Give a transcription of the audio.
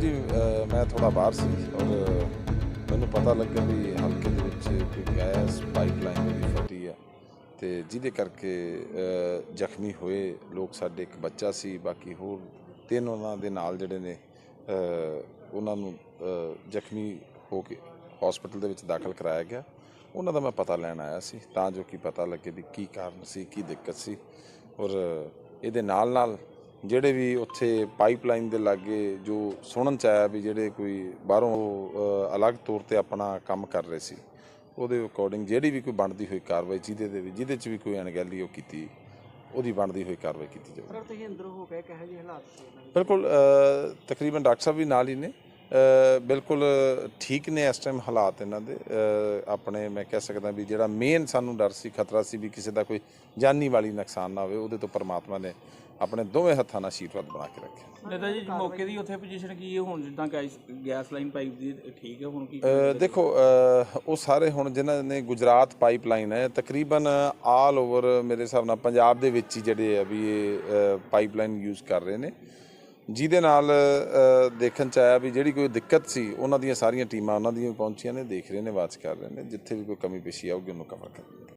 ਜੀ ਮੈਂ ਥੋੜਾ ਬਾਹਰ ਸੀ ਔਰ ਮੈਨੂੰ ਪਤਾ ਲੱਗਿਆ ਵੀ ਹਲਕੇ ਦੇ ਵਿੱਚ ਕੋਈ ਗੈਸ ਪਾਈਪਲਾਈਨ ਦੀ ਫਟੀ ਆ ਤੇ ਜਿਹਦੇ ਕਰਕੇ ਜ਼ਖਮੀ ਹੋਏ ਲੋਕ, ਸਾਡੇ ਇੱਕ ਬੱਚਾ ਸੀ, ਬਾਕੀ ਹੋਰ ਤਿੰਨ ਉਹਨਾਂ ਦੇ ਨਾਲ ਜਿਹੜੇ ਨੇ ਉਹਨਾਂ ਨੂੰ ਜ਼ਖਮੀ ਹੋ ਕੇ ਹਸਪੀਟਲ ਦੇ ਵਿੱਚ ਦਾਖਲ ਕਰਾਇਆ ਗਿਆ। ਉਹਨਾਂ ਦਾ ਮੈਂ ਪਤਾ ਲੈਣ ਆਇਆ ਸੀ, ਤਾਂ ਜੋ ਕਿ ਪਤਾ ਲੱਗੇ ਵੀ ਕੀ ਕਾਰਨ ਸੀ, ਕੀ ਦਿੱਕਤ ਸੀ ਔਰ, ਇਹਦੇ ਨਾਲ ਨਾਲ ਜਿਹੜੇ ਵੀ ਉੱਥੇ ਪਾਈਪਲਾਈਨ ਦੇ ਲਾਗੇ ਜੋ ਸੁਣਨ ਚ ਆਇਆ ਵੀ ਜਿਹੜੇ ਕੋਈ ਬਾਹਰੋਂ ਅਲੱਗ ਤੌਰ ਤੇ ਆਪਣਾ ਕੰਮ ਕਰ ਰਹੇ ਸੀ ਉਹਦੇ ਅਕੋਰਡਿੰਗ ਜਿਹੜੀ ਵੀ ਕੋਈ ਬਣਦੀ ਹੋਈ ਕਾਰਵਾਈ ਜਿਹਦੇ ਦੇ ਜਿਹਦੇ ਚ ਵੀ ਕੋਈ ਅਣਗਹਿਲੀ ਉਹ ਕੀਤੀ ਉਹਦੀ ਬਣਦੀ ਹੋਈ ਕਾਰਵਾਈ ਕੀਤੀ ਜਾਵੇ ਸਰ ਤੁਸੀਂ ਅੰਦਰ ਹੋ ਕੇ ਕਿਹੋ ਜਿਹੇ ਹਾਲਾਤ ਸੀ? ਬਿਲਕੁਲ ਤਕਰੀਬਨ ਡਾਕਟਰ ਸਾਹਿਬ ਵੀ ਨਾਲ ਹੀ ਨੇ ਬਿਲਕੁਲ ਠੀਕ ਨੇ ਇਸ ਟਾਈਮ ਹਾਲਾਤ ਇਹਨਾਂ ਦੇ ਆਪਣੇ ਮੈਂ ਕਹਿ ਸਕਦਾ ਵੀ ਜਿਹੜਾ ਮੇਨ ਸਾਨੂੰ ਡਰ ਸੀ ਖਤਰਾ ਸੀ ਵੀ ਕਿਸੇ ਦਾ ਕੋਈ ਜਾਨੀ ਵਾਲੀ ਨੁਕਸਾਨ ਨਾ ਹੋਵੇ ਉਹਦੇ ਤੋਂ ਪਰਮਾਤਮਾ ਨੇ ਆਪਣੇ ਦੋਵੇਂ ਹੱਥਾਂ ਨਾਲ ਆਸ਼ੀਰਵਾਦ ਬਣਾ ਕੇ ਰੱਖਿਆ। ਨੇਤਾ ਜੀ ਮੌਕੇ ਦੀ ਉੱਥੇ ਪੋਜੀਸ਼ਨ ਕੀ ਹੈ? ਹੁਣ ਜਿੱਦਾਂ ਗੈਸ ਲਾਈਨ ਪਾਈਪ ਦੀ ਠੀਕ ਹੈ ਹੁਣ ਕੀ ਦੇਖੋ ਉਹ ਸਾਰੇ ਹੁਣ ਜਿਨ੍ਹਾਂ ਨੇ ਗੁਜਰਾਤ ਪਾਈਪਲਾਈਨ ਹੈ ਤਕਰੀਬਨ ਆਲ ਓਵਰ ਮੇਰੇ ਹਿਸਾਬ ਨਾਲ ਪੰਜਾਬ ਦੇ ਵਿੱਚ ਹੀ ਜਿਹੜੇ ਆ ਵੀ ਇਹ ਪਾਈਪਲਾਈਨ ਯੂਜ਼ ਕਰ ਰਹੇ ਨੇ। ਜਿਹਦੇ ਨਾਲ ਦੇਖਣ ਚ ਆਇਆ ਵੀ ਜਿਹੜੀ ਕੋਈ ਦਿੱਕਤ ਸੀ ਉਹਨਾਂ ਦੀਆਂ ਸਾਰੀਆਂ ਟੀਮਾਂ ਉਹਨਾਂ ਦੀਆਂ ਪਹੁੰਚੀਆਂ ਨੇ ਦੇਖ ਰਹੇ ਨੇ ਵਾਚ ਕਰ ਰਹੇ ਨੇ ਜਿੱਥੇ ਵੀ ਕੋਈ ਕਮੀ ਪੇਸ਼ੀ ਆਊਗੀ ਉਹਨੂੰ ਕਵਰ ਕਰਾਂਗੇ